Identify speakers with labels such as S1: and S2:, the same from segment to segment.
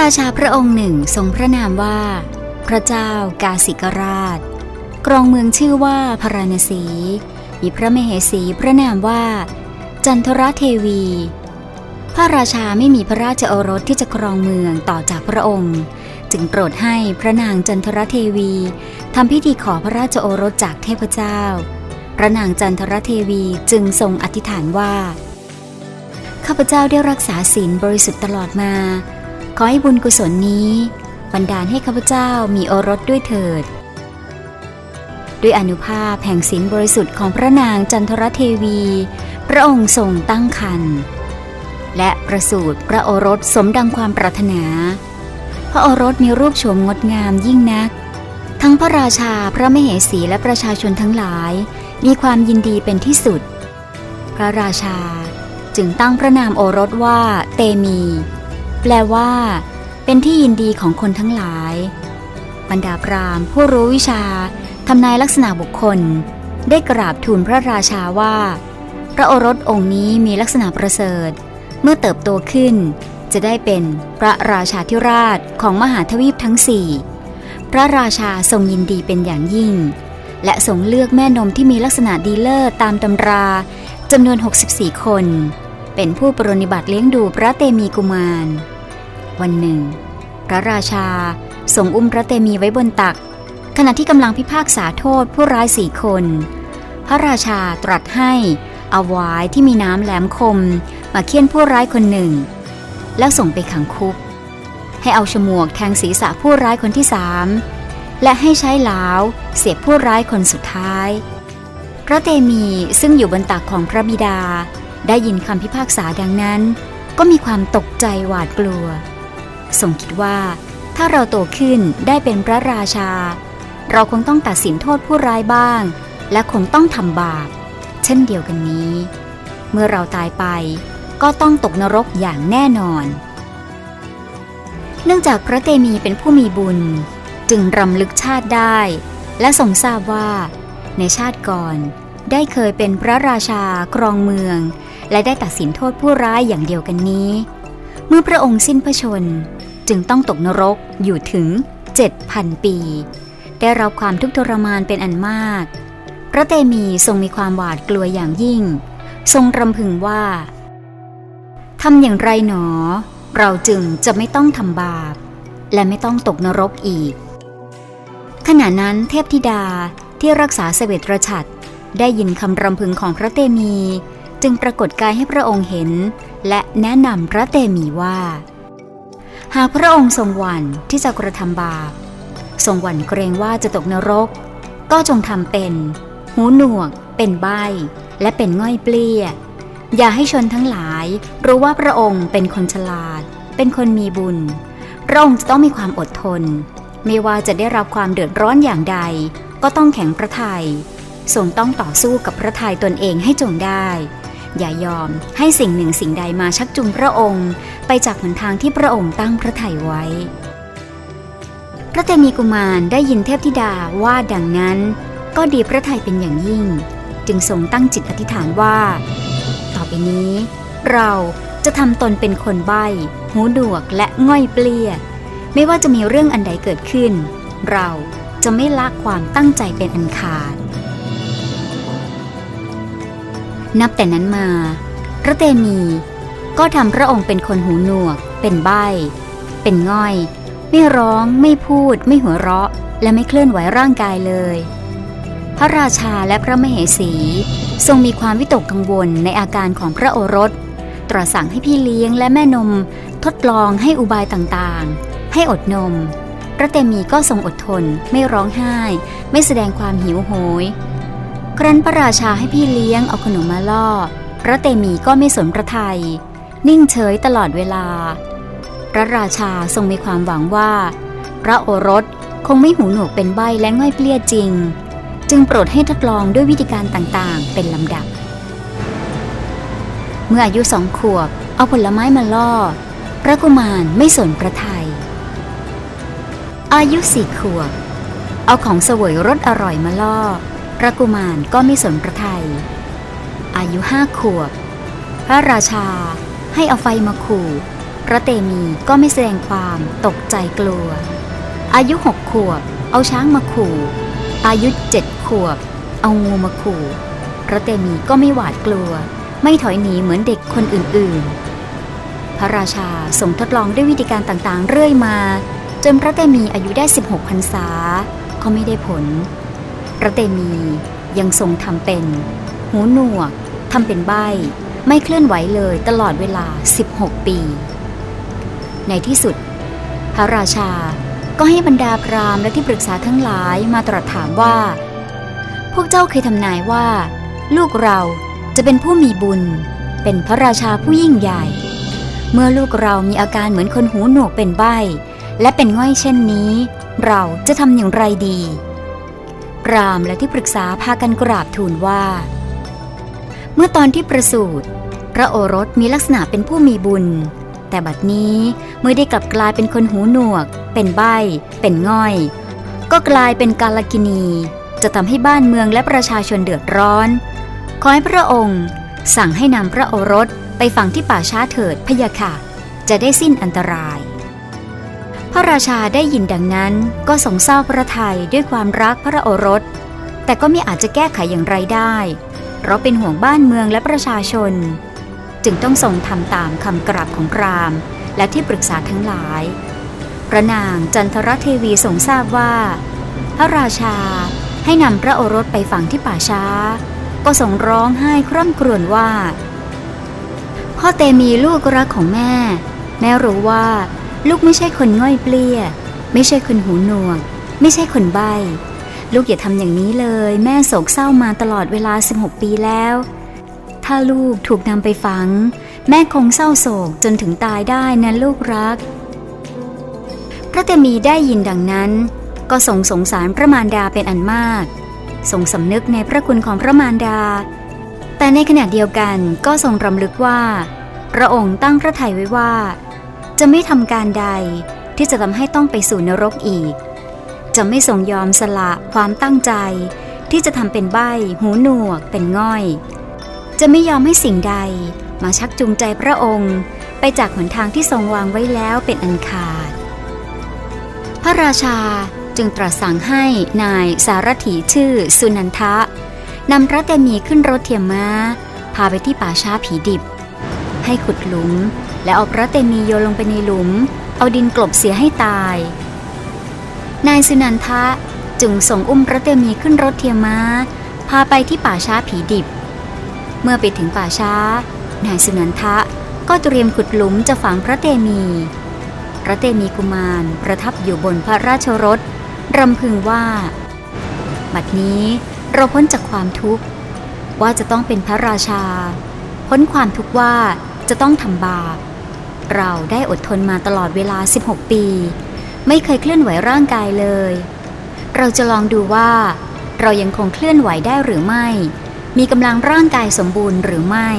S1: ราชาพระองค์หนึ่งทรงพระนามว่า พระเจ้ากาสิกราช กรองเมืองชื่อว่าพาราณสี มีพระมเหสีพระนามว่า จันทรเทวี พระราชาไม่มีพระราชโอรสที่จะครองเมืองต่อจากพระองค์ จึงโปรดให้พระนางจันทรเทวีทำพิธีขอพระราชโอรสจากเทพเจ้า พระนางจันทรเทวีจึงทรงอธิษฐานว่า ข้าพเจ้าได้รักษาศีลบริสุทธิ์ตลอดมา ขอให้บุญกุศลนี้บันดาลให้ข้าพเจ้ามีโอรสด้วยเถิด ด้วยอนุภาพแห่งศีลบริสุทธิ์ของพระนางจันทรเทวี พระองค์ทรงตั้งครรภ์และประสูติพระโอรสสมดังความปรารถนา พระโอรสมีรูปโฉมงดงามยิ่งนัก ทั้งพระราชาพระมเหสีและประชาชนทั้งหลาย มีความยินดีเป็นที่สุด พระราชาจึงตั้งพระนามโอรสว่าเตมี แปลว่า เป็นที่ยินดีของคนทั้งหลาย บรรดาพราหมณ์ผู้รู้วิชาทำนายลักษณะบุคคล ได้กราบทูลพระราชาว่า พระโอรสองค์นี้มีลักษณะประเสริฐ เมื่อเติบโตขึ้น จะได้เป็นพระราชาธิราชของมหาทวีปทั้งสี่พระราชาทรงยินดีเป็นอย่างยิ่ง และทรงเลือกแม่นมที่มีลักษณะดีเลิศตามตำราจำนวน 64 คน เป็นผู้ปรนนิบัติเลี้ยงดูพระเตมีกุมาร วันหนึ่ง พระราชาทรงอุ้มพระเตมีไว้บนตัก ขณะที่กำลังพิพากษาโทษผู้ร้ายสี่คน พระราชาตรัสให้เอาวายที่มีน้ำแหลมคม มาเคี่ยนผู้ร้ายคนหนึ่ง แล้วส่งไปขังคุก ให้เอาฉมวกแทงศีรษะผู้ร้ายคนที่สามและให้ใช้หลาวเสียบผู้ร้ายคนสุดท้าย พระเตมีซึ่งอยู่บนตักของพระบิดา ได้ยินคำพิพากษาดังนั้น ก็มีความตกใจหวาดกลัวทรงคิดว่า ถ้าเราโตขึ้นได้เป็นพระราชา เราคงต้องตัดสินโทษผู้ร้ายบ้าง และคงต้องทำบาป เช่นเดียวกันนี้ เมื่อเราตายไป ก็ต้องตกนรกอย่างแน่นอน เนื่องจากพระเตมีเป็นผู้มีบุญ จึงรำลึกชาติได้ และทรงทราบว่า ในชาติก่อน ได้เคยเป็นพระราชาครองเมือง และได้ตัดสินโทษผู้ร้ายอย่างเดียวกันนี้ เมื่อพระองค์สิ้นพระชนจึงต้องตกนรกอยู่ถึง 7,000 ปี ได้รับความทุกข์ทรมานเป็นอันมาก พระเตมีทรงมีความหวาดกลัวอย่างยิ่ง ทรงรำพึงว่าทำอย่างไรหนอ เราจึงจะไม่ต้องทำบาป และไม่ต้องตกนรกอีก ขณะนั้นเทพธิดาที่รักษาเสวตรฉัตร ได้ยินคำรำพึงของพระเตมี จึงปรากฏกายให้พระองค์เห็น และแนะนำพระเตมีว่า หากพระองค์ทรงหวั่นที่จะกระทำบาป ทรงหวั่นเกรงว่าจะตกนรก ก็จงทำเป็น หูหนวก เป็นใบและเป็นง่อยเปลี้ย อย่าให้ชนทั้งหลาย รู้ว่าพระองค์เป็นคนฉลาด เป็นคนมีบุญ พระองค์จะต้องมีความอดทน ไม่ว่าจะได้รับความเดือดร้อนอย่างใด ก็ต้องแข็งพระทยัย ทรงต้องต่อสู้กับพระทัยตนเองให้จงได้ อย่ายอมให้สิ่งหนึ่งสิ่งใดมาชักจูงพระองค์ ไปจากหนทางที่พระองค์ตั้งพระทัยไว้ พระเตมีกุมารได้ยินเทพธิดาว่าดังนั้น ก็ดีพระทัยเป็นอย่างยิ่ง จึงทรงตั้งจิตอธิษฐานว่า ต่อไปนี้ เราจะทำตนเป็นคนใบ้หูดวกและง่อยเปลี้ย ไม่ว่าจะมีเรื่องอันใดเกิดขึ้น เราจะไม่ละความตั้งใจเป็นอันขาด นับแต่นั้นมา พระเตมีก็ทำพระองค์เป็นคนหูหนวก เป็นใบ้เป็นง่อย ไม่ร้องไม่พูด ไม่หัวเราะ และไม่เคลื่อนไหวร่างกายเลย พระราชาและพระมเหสีทรงมีความวิตกกังวลในอาการของพระโอรส ตรัสสั่งให้พี่เลี้ยงและแม่นม ทดลองให้อุบายต่างๆ ให้อดนม พระเตมีก็ทรงอดทน ไม่ร้องไห้ ไม่แสดงความหิวโหย ครั้นพระราชาให้พี่เลี้ยงเอาขนมมาล่อ พระเตมีก็ไม่สนพระไทย นิ่งเฉยตลอดเวลา พระราชาทรงมีความหวังว่า พระโอรสคงไม่หูหนวกเป็นใบและง่อยเปลี้ยจริง จึงโปรดให้ทดลองด้วยวิธีการต่างๆ เป็นลำดับ เมื่ออายุสองขวบ เอาผลไม้มาล่อ พระกุมารไม่สนพระทยัยอายุสี่ขวบ เอาของเสวยรสอร่อยมาล่อ พระกุมารก็ไม่สนพระทยัยอายุห้าขวบ พระราชาให้เอาไฟมาขู่ พระเตมีก็ไม่แสดงความตกใจกลัว อายุหกขวบ เอาช้างมาขู่ อายุเจ็ดขวบ เอางูมาขู่ พระเตมีก็ไม่หวาดกลัว ไม่ถอยหนีเหมือนเด็กคนอื่นๆ พระราชาส่งทดลองด้วยวิธีการต่างๆ เรื่อยมา จนพระเตมีอายุได้ 16พรรษาก็ไม่ได้ผล พระเตมียังทรงทำเป็น หูหนวกทำเป็นใบ ไม่เคลื่อนไหวเลยตลอดเวลา 16 ปี ในที่สุด พระราชาก็ให้บรรดาพราหมณ์และที่ปรึกษาทั้งหลายมาตรัสถามว่า พวกเจ้าเคยทำนายว่า ลูกเราจะเป็นผู้มีบุญ เป็นพระราชาผู้ยิ่งใหญ่ เมื่อลูกเรามีอาการเหมือนคนหูหนวกเป็นใบและเป็นง่อยเช่นนี้ เราจะทำอย่างไรดี รามและที่ปรึกษาพากันกราบทูลว่า เมื่อตอนที่ประสูติพระโอรสมีลักษณะเป็นผู้มีบุญ แต่บัดนี้เมื่อได้กลับกลายเป็นคนหูหนวก เป็นใบเป็นง่อย ก็กลายเป็นกาลกินี จะทำให้บ้านเมืองและประชาชนเดือดร้อน ขอให้พระองค์ สั่งให้นำพระโอรสไปฝังที่ป่าช้าเถิดพะยะค่ะ จะได้สิ้นอันตราย พระราชาได้ยินดังนั้นก็ทรงเศร้าพระทัยด้วยความรักพระโอรส แต่ก็ไม่อาจจะแก้ไขอย่างไรได้ เพราะเป็นห่วงบ้านเมืองและประชาชน จึงต้องทรงทำตามคำกราบของพราหมณ์ และที่ปรึกษาทั้งหลาย พระนางจันทรเทวีทรงทราบว่า พระราชาให้นำพระโอรสไปฝังที่ป่าช้า ก็ส่งร้องไห้คร่ำครวญว่า พ่อเตมีลูกรักของแม่ แม่รู้ว่า ลูกไม่ใช่คนง่อยเปลี้ย ไม่ใช่คนหูหนวก ไม่ใช่คนใบ้ลูกอย่าทำอย่างนี้เลย แม่โศกเศร้ามาตลอดเวลา 16 ปีแล้ว ถ้าลูกถูกนำไปฝัง แม่คงเศร้าโศกจนถึงตายได้นะลูกรัก พระเตมีได้ยินดังนั้น ก็ทรงสงสารพระมารดาเป็นอันมากทรงสำนึกในพระคุณของพระมารดา แต่ในขณะเดียวกันก็ทรงรำลึกว่า พระองค์ตั้งพระทัยไว้ว่า จะไม่ทำการใดที่จะทำให้ต้องไปสู่นรกอีก จะไม่ทรงยอมสละความตั้งใจ ที่จะทำเป็นใบหูหนวกเป็นง่อย จะไม่ยอมให้สิ่งใดมาชักจูงใจพระองค์ ไปจากหนทางที่ทรงวางไว้แล้วเป็นอันขาด พระราชาจึงตรัสสั่งให้นายสารถีชื่อสุนันทะนำพระเตมีขึ้นรถเทียมม้า พาไปที่ป่าช้าผีดิบ ให้ขุดหลุม และเอาพระเตมีโยนลงไปในหลุม เอาดินกลบเสียให้ตาย นายสุนันทะจึงส่งอุ้มพระเตมีขึ้นรถเทียมม้า พาไปที่ป่าช้าผีดิบ เมื่อไปถึงป่าช้า นายสุนันทะก็เตรียมขุดหลุมจะฝังพระเตมี พระเตมีกุมารประทับอยู่บนพระราชรถรำพึงว่า บัดนี้เราพ้นจากความทุกข์ ว่าจะต้องเป็นพระราชา พ้นความทุกข์ว่าจะต้องทำบาป เราได้อดทนมาตลอดเวลา 16 ปี ไม่เคยเคลื่อนไหวร่างกายเลย เราจะลองดูว่า เรายังคงเคลื่อนไหวได้หรือไม่ มีกำลังร่างกายสมบูรณ์หรือไม่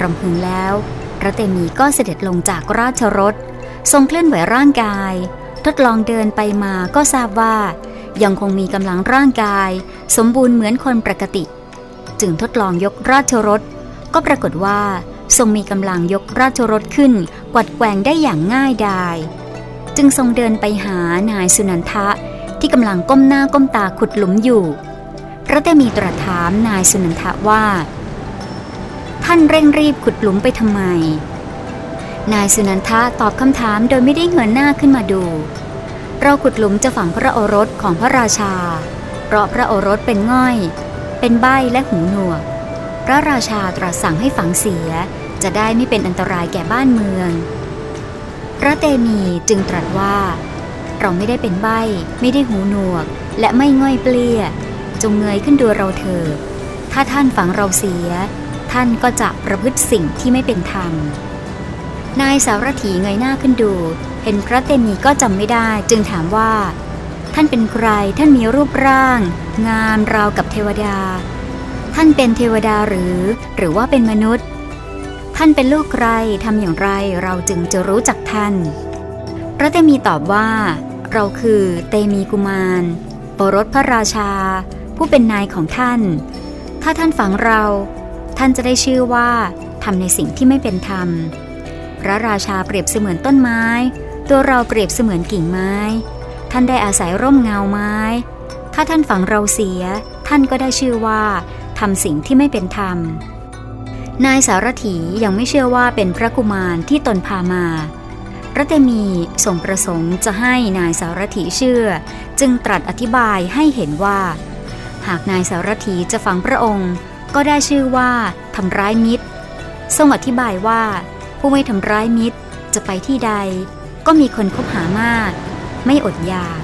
S1: รำพึงแล้วพระเตมีก็เสด็จลงจากราชรถ ทรงเคลื่อนไหวร่างกาย ทดลองเดินไปมาก็ทราบว่า ยังคงมีกำลังร่างกาย สมบูรณ์เหมือนคนปกติ จึงทดลองยกราชรถ ก็ปรากฏว่า ทรงมีกำลังยกราชรถขึ้น กวัดแกว่งได้อย่างง่ายดาย จึงทรงเดินไปหานายสุนันทะที่กำลังก้มหน้าก้มตาขุดหลุมอยู่ พระเตมีตรัสถามนายสุนันทะว่า ท่านเร่งรีบขุดหลุมไปทำไม นายสุนันทะตอบคำถามโดยไม่ได้เงยหน้าขึ้นมาดู เราขุดหลุมจะฝังพระโอรสของพระราชา เพราะพระโอรสเป็นง่อย เป็นใบ้และหูหนวกพระราชาตรัสสั่งให้ฝังเสีย จะได้ไม่เป็นอันตรายแก่บ้านเมือง พระเตมีจึงตรัสว่า เราไม่ได้เป็นใบ้ไม่ได้หูหนวก และไม่ง่อยเปลี้ย จงเงยขึ้นดูเราเถิดถ้าท่านฝังเราเสีย ท่านก็จะประพฤติสิ่งที่ไม่เป็นธรรมนายสารถีเงยหน้าขึ้นดู เห็นพระเตมีก็จำไม่ได้จึงถามว่า ท่านเป็นใครท่านมีรูปร่าง งามราวกับเทวดา ท่านเป็นเทวดาหรือ หรือว่าเป็นมนุษย์ ท่านเป็นลูกใครทำอย่างไรเราจึงจะรู้จักท่าน พระเตมีตอบว่า เราคือเตมีกุมารโอรสพระราชา ผู้เป็นนายของท่าน ถ้าท่านฝังเราท่านท่านจะได้ชื่อว่าทำในสิ่งที่ไม่เป็นธรรม พระราชาเปรียบเสมือนต้นไม้ ตัวเราเปรียบเสมือนกิ่งไม้ ท่านได้อาศัยร่มเงาไม้ ถ้าท่านฝังเราเสีย ท่านก็ได้ชื่อว่าทำสิ่งที่ไม่เป็นธรรม นายสารถียังไม่เชื่อว่าเป็นพระกุมารที่ตนพามาพระเตมีทรงประสงค์จะให้นายสารถีเชื่อ จึงตรัสอธิบายให้เห็นว่า หากนายสารถีจะฟังพระองค์ ก็ได้ชื่อว่าทำร้ายมิตร ทรงอธิบายว่า ผู้ไม่ทำร้ายมิตรจะไปที่ใด ก็มีคนคบหามาก ไม่อดอยาก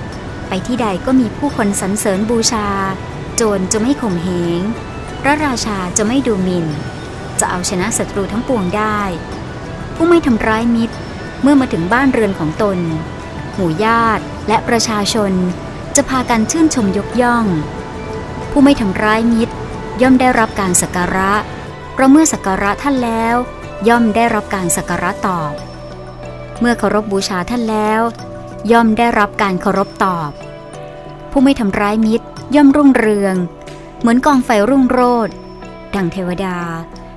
S1: ไปที่ใดก็มีผู้คนสรรเสริญบูชา โจรจะไม่ข่มเหงพระราชาจะไม่ดูหมิน่น จะเอาชนะศัตรูทั้งปวงได้ ผู้ไม่ทำร้ายมิตร เมื่อมาถึงบ้านเรือนของตน หมู่ญาติและประชาชนจะพากันชื่นชมยกย่อง ผู้ไม่ทำร้ายมิตร ย่อมได้รับการสักการะ เพราะเมื่อสักการะท่านแล้ว ย่อมได้รับการสักการะตอบ เมื่อเคารพบบูชาท่านแล้ว ย่อมได้รับการเคารพตอบ ผู้ไม่ทำร้ายมิตรย่อมรุ่งเรือง เหมือนกองไฟรุ่งโรจน์ดังเทวดา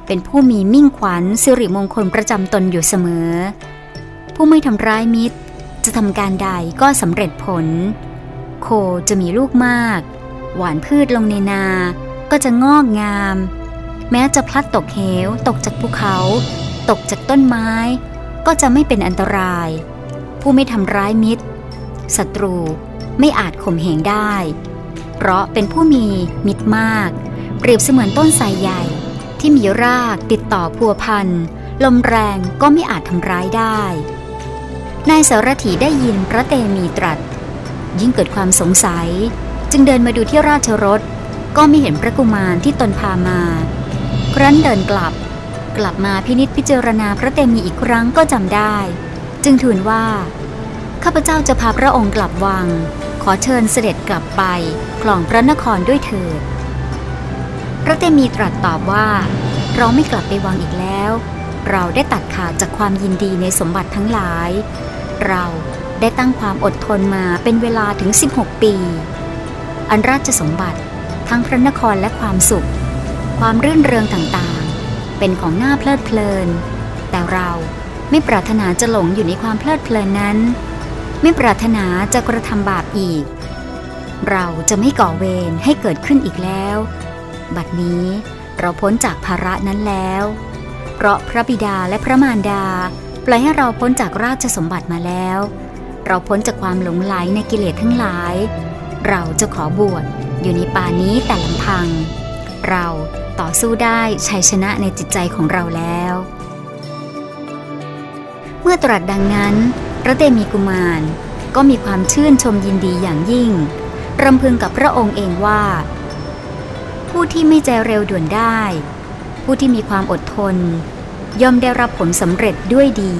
S1: เป็นผู้มีมิ่งขวัญสิริมงคลประจำตนอยู่เสมอ ผู้ไม่ทำร้ายมิตร จะทำการใดก็สำเร็จผล โคจะมีลูกมาก หวานพืชลงในนา ก็จะงอกงาม แม้จะพลัดตกเหว ตกจากภูเขา ตกจากต้นไม้ ก็จะไม่เป็นอันตราย ผู้ไม่ทำร้ายมิตรศัตรูไม่อาจข่มเหงได้ เพราะเป็นผู้มีมิตรมาก เปรียบเสมือนต้นไทรใหญ่ ที่มีรากติดต่อพัวพันลมแรงก็ไม่อาจทำร้ายได้ นายสารถีได้ยินพระเตมีตรัส ยิ่งเกิดความสงสัย จึงเดินมาดูที่ราชรถ ก็ไม่เห็นพระกุมารที่ตนพามา ครั้นเดินกลับ กลับมาพินิษพิจารณาพระเตมีอีกครั้งก็จำได้ จึงทูลว่า ข้าพเจ้าจะพาพระองค์กลับวัง ขอเชิญเสด็จกลับไปคลองพระนครด้วยเถิด พระเตมีตรัสตอบว่า เราไม่กลับไปวังอีกแล้ว เราได้ตัดขาดจากความยินดีในสมบัติทั้งหลาย เราได้ตั้งความอดทนมาเป็นเวลาถึง 16 ปี อันราชสมบัติทั้งพระนครและความสุข ความรื่นเริงต่างๆ เป็นของหน้าเพลิดเพลิน แต่เราไม่ปรารถนาจะหลงอยู่ในความเพลิดเพลินนั้น ไม่ปรารถนาจะกระทำบาปอีก เราจะไม่ก่อเวรให้เกิดขึ้นอีกแล้ว บัดนี้เราพ้นจากภาระนั้นแล้ว เพราะพระบิดาและพระมารดา ปล่อยให้เราพ้นจากราชสมบัติมาแล้ว เราพ้นจากความหลงไหลในกิเลสทั้งหลาย เราจะขอบวชอยู่ในป่านี้แต่ลำพัง เราต่อสู้ได้ชัยชนะในจิตใจของเราแล้ว เมื่อตรัสดังนั้น พระเตมีกุมารก็มีความชื่นชมยินดีอย่างยิ่งรำพึงกับพระองค์เองว่า ผู้ที่ไม่ใจเร็วด่วนได้ ผู้ที่มีความอดทน ย่อมได้รับผลสำเร็จด้วยดี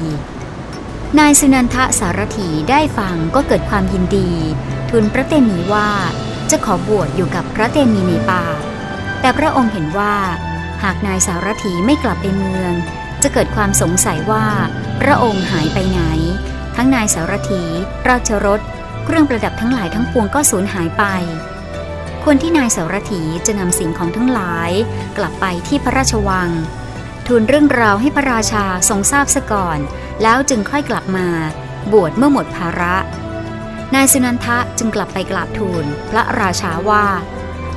S1: นายสุนันทะสารถีได้ฟังก็เกิดความยินดี ทูลพระเตมีว่าจะขอบวชอยู่กับพระเตมีในป่า แต่พระองค์เห็นว่าหากนายสารถีไม่กลับไปเมือง จะเกิดความสงสัยว่าพระองค์หายไปไหน ทั้งนายสารถี ราชรถ เครื่องประดับทั้งหลายทั้งปวงก็สูญหายไป คนที่นายสารถีจะนำสิ่งของทั้งหลาย กลับไปที่พระราชวัง ทูลเรื่องราวให้พระราชาทรงทราบซะก่อน แล้วจึงค่อยกลับมา บวชเมื่อหมดภาระ นายสุนันทะจึงกลับไปกราบทูลพระราชาว่า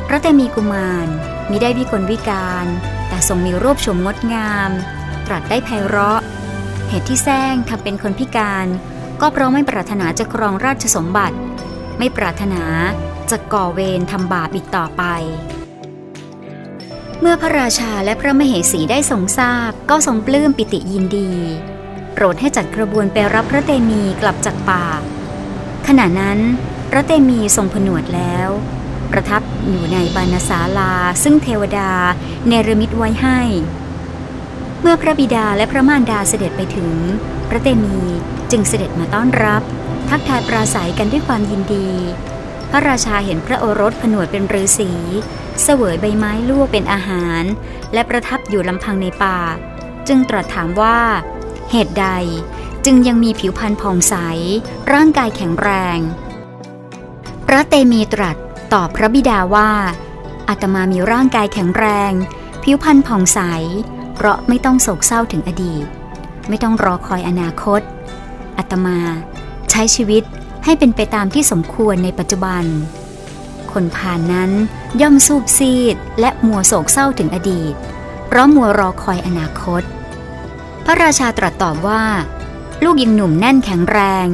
S1: พระเตมีกุมารมิได้วิกลวิการ แต่ทรงมีรูปชมงดงาม ตรัสได้ไพเราะ เหตุที่แซงทำเป็นคนพิการ ก็เพราะไม่ปรารถนาจะครองราชสมบัติ ไม่ปรารถนา จะก่อเวรทำบาปอีกต่อไป เมื่อพระราชาและพระมเหสีได้ทรงทราบก็ทรงปลื้มปิติยินดี โปรดให้จัดกระบวนไปรับพระเตมีกลับจากป่า ขณะนั้น พระเตมีทรงผนวดแล้ว ประทับอยู่ในบานาศาลา ซึ่งเทวดาเนรมิตไว้ให้ เมื่อพระบิดาและพระมารดาเสด็จไปถึง พระเตมีจึงเสด็จมาต้อนรับ ทักทายปราศัยกันด้วยความยินดี ระราชาเห็นพระโอรสผนวดเป็นฤาษีเสวยใบไม้ลวกเป็นอาหาร และประทับอยู่ลำพังในป่า จึงตรัสถามว่า เหตุใดจึงยังมีผิวพรรณผ่องใส ร่างกายแข็งแรง พระเตมีตรัสตอบพระบิดาว่าอาตมามีร่างกายแข็งแรง ผิวพรรณผ่องใส เพราะไม่ต้องโศกเศร้าถึงอดีต ไม่ต้องรอคอยอนาคตอาตมา ใช้ชีวิต ให้เป็นไปตามที่สมควรในปัจจุบัน คนผ่านนั้นย่อมสูบซีดและมัวโศกเศร้าถึงอดีต เพราะมัวรอคอยอนาคต พระราชาตรัสตอบว่า ลูกยังหนุ่มแน่นแข็งแรง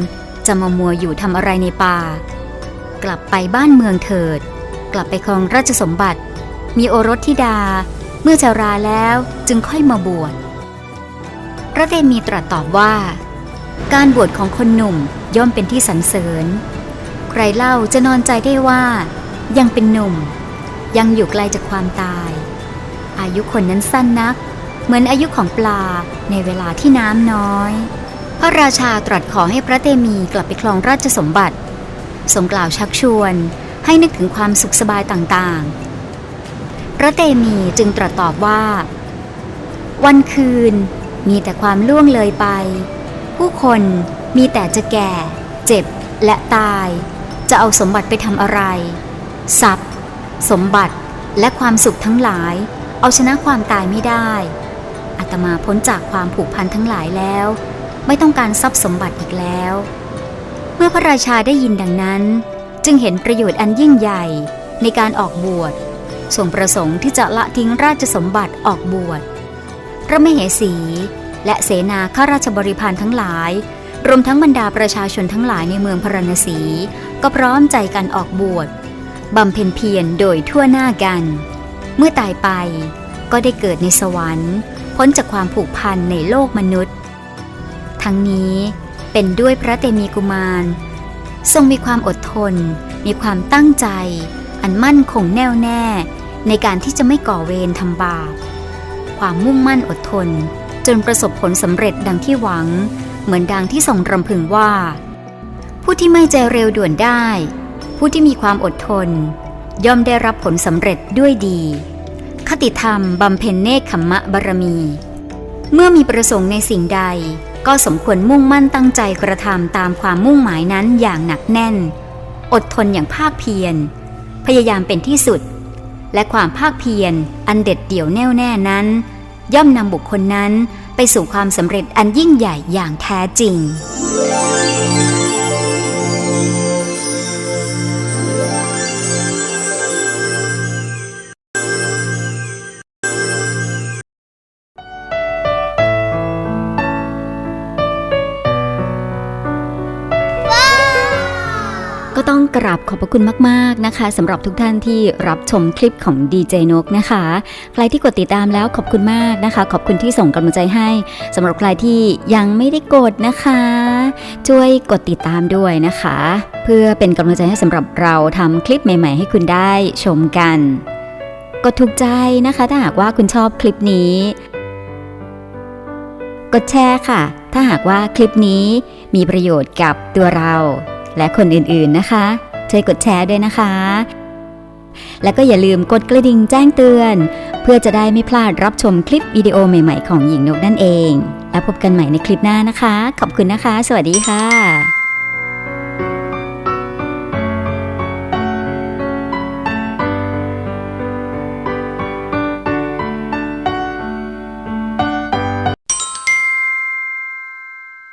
S1: จะมามัวอยู่ทำอะไรในป่า กลับไปบ้านเมืองเถิด กลับไปครองราชสมบัติ มีโอรสธิดา เมื่อจะราแล้วจึงค่อยมาบวชพระเตมีตรัสตอบว่า การบวชของคนหนุ่ม ย่อมเป็นที่สรรเสริญ ใครเล่าจะนอนใจได้ว่า ยังเป็นหนุ่ม ยังอยู่ไกลจากความตาย อายุคนนั้นสั้นนัก เหมือนอายุของปลาในเวลาที่น้ำน้อย พระราชาตรัสขอให้พระเตมีกลับไปครองราชสมบัติทรงกล่าวชักชวนให้นึกถึงความสุขสบายต่างๆ พระเตมีจึงตรัสตอบว่า วันคืนมีแต่ความล่วงเลยไป ผู้คน มีแต่จะแก่ เจ็บและตาย จะเอาสมบัติไปทำอะไร ทรัพย์ สมบัติและความสุขทั้งหลาย เอาชนะความตายไม่ได้อาตมาพ้นจากความผูกพันทั้งหลายแล้ว ไม่ต้องการทรัพย์สมบัติอีกแล้ว เมื่อพระราชาได้ยินดังนั้น จึงเห็นประโยชน์อันยิ่งใหญ่ในการออกบวชทรงประสงค์ที่จะละทิ้งราชสมบัติออกบวชพระมเหสี และเสนาข้าราชบริพารทั้งหลาย รวมทั้งบรรดาประชาชนทั้งหลายในเมืองพราณสี ก็พร้อมใจกันออกบวชบำเพ็ญเพียรโดยทั่วหน้ากัน เมื่อตายไปก็ได้เกิดในสวรรค์ พ้นจากความผูกพันในโลกมนุษย์ ทั้งนี้เป็นด้วยพระเตมีกุมาร ทรงมีความอดทน มีความตั้งใจ อันมั่นคงแน่วแน่ ในการที่จะไม่ก่อเวรทำบาปความมุ่งมั่นอดทน จนประสบผลสำเร็จดังที่หวัง เหมือนดังที่ทรงรำพึงว่า ผู้ที่ไม่ใจเร็วด่วนได้ ผู้ที่มีความอดทน ย่อมได้รับผลสำเร็จด้วยดี คติธรรมบำเพ็ญเนคขมะบารมี เมื่อมีประสงค์ในสิ่งใด ก็สมควรมุ่งมั่นตั้งใจกระทำตามความมุ่งหมายนั้นอย่างหนักแน่น อดทนอย่างภาคเพียร พยายามเป็นที่สุด และความภาคเพียรอันเด็ดเดี่ยวแน่วแน่นั้น ย่อมนำบุคคลนั้น สู่ความสำเร็จอันยิ่งใหญ่อย่างแท้จริง พระคุณมาก ๆ นะคะสำหรับทุกท่านที่รับชมคลิปของดีเจนกนะคะ ใครที่กดติดตามแล้วขอบคุณมากนะคะ ขอบคุณที่ส่งกำลังใจให้สำหรับใครที่ยังไม่ได้กดนะคะ ช่วยกดติดตามด้วยนะคะ เพื่อเป็นกำลังใจให้สำหรับเราทำคลิปใหม่ ๆ ให้คุณได้ชมกัน กดถูกใจนะคะ ถ้าหากว่าคุณชอบคลิปนี้ กดแชร์ค่ะ ถ้าหากว่าคลิปนี้มีประโยชน์กับตัวเราและคนอื่นๆนะคะ ช่วยกดแชร์ด้วยนะคะ แล้วก็อย่าลืมกดกระดิ่งแจ้งเตือน เพื่อจะได้ไม่พลาดรับชมคลิปวิดีโอใหม่ ๆ ของหญิงนกนั่นเอง แล้วพบกันใหม่ในคลิปหน้านะคะ ขอบคุณนะคะ สวัสดีค่ะ